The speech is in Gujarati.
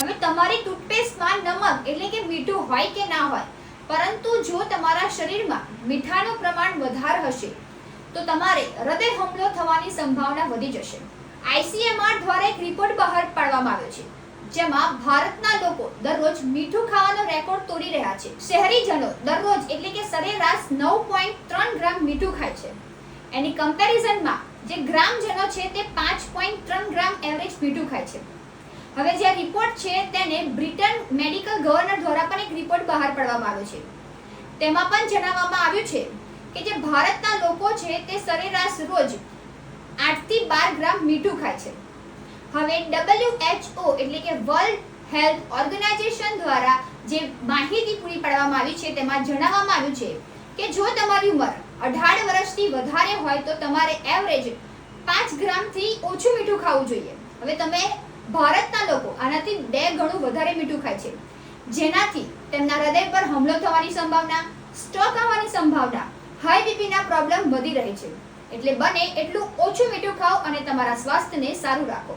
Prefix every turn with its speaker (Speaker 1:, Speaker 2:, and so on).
Speaker 1: તમારી ટૂથપેસ્ટમાં નમક એટલે કે મીઠું હોય કે ના હોય, પરંતુ જો તમારા શરીરમાં મીઠાનું પ્રમાણ વધારે હશે, તો તમારે હૃદય હુમલો થવાની સંભાવના વધી જશે. આઈસીએમઆર દ્વારા એક રિપોર્ટ બહાર પાડવામાં આવ્યો છે, જેમાં ભારતના લોકો દરરોજ મીઠું ખાવાનો રેકોર્ડ તોડી રહ્યા છે. શહેરીજનો દરરોજ એટલે કે સરેરાશ નવ પોઈન્ટ ત્રણ ગ્રામ મીઠું ખાય છે. એની કમ્પેરિઝનમાં જે ગ્રામજનો છે તે પાંચ પોઈન્ટ ત્રણ ગ્રામ એવરેજ મીઠું ખાય છે. હવે જે રિપોર્ટ છે તેને બ્રિટન મેડિકલ ગવર્નર દ્વારા પણ એક રિપોર્ટ બહાર પાડવામાં આવ્યો છે. તેમાં પણ જણાવવામાં આવ્યું છે કે જે ભારતના લોકો છે તે સરેરાશ રોજ આઠથી બાર ગ્રામ મીઠું ખાય છે. હવે WHO એટલે કે વર્લ્ડ હેલ્થ ઓર્ગેનાઇઝેશન દ્વારા જે માહિતી પૂરી પાડવામાં આવી છે તેમાં જણાવવામાં આવ્યું છે કે જો તમારી ઉંમર અઢાર વર્ષથી વધારે હોય તો તમારે એવરેજ પાંચ ગ્રામથી ઓછું મીઠું ખાવું જોઈએ. હવે તમે ભારતના લોકો આનાથી બે ગણું વધારે મીઠું ખાય છે. જેનાથી તેમના હૃદય પર હુમલો થવાની સંભાવના સ્ટ્રોક આવવાની સંભાવના હાઈ બીપીના પ્રોબ્લેમ વધી રહે છે. એટલે બને એટલું ઓછું મીઠું ખાઓ અને તમારા સ્વાસ્થ્યને સારું રાખો.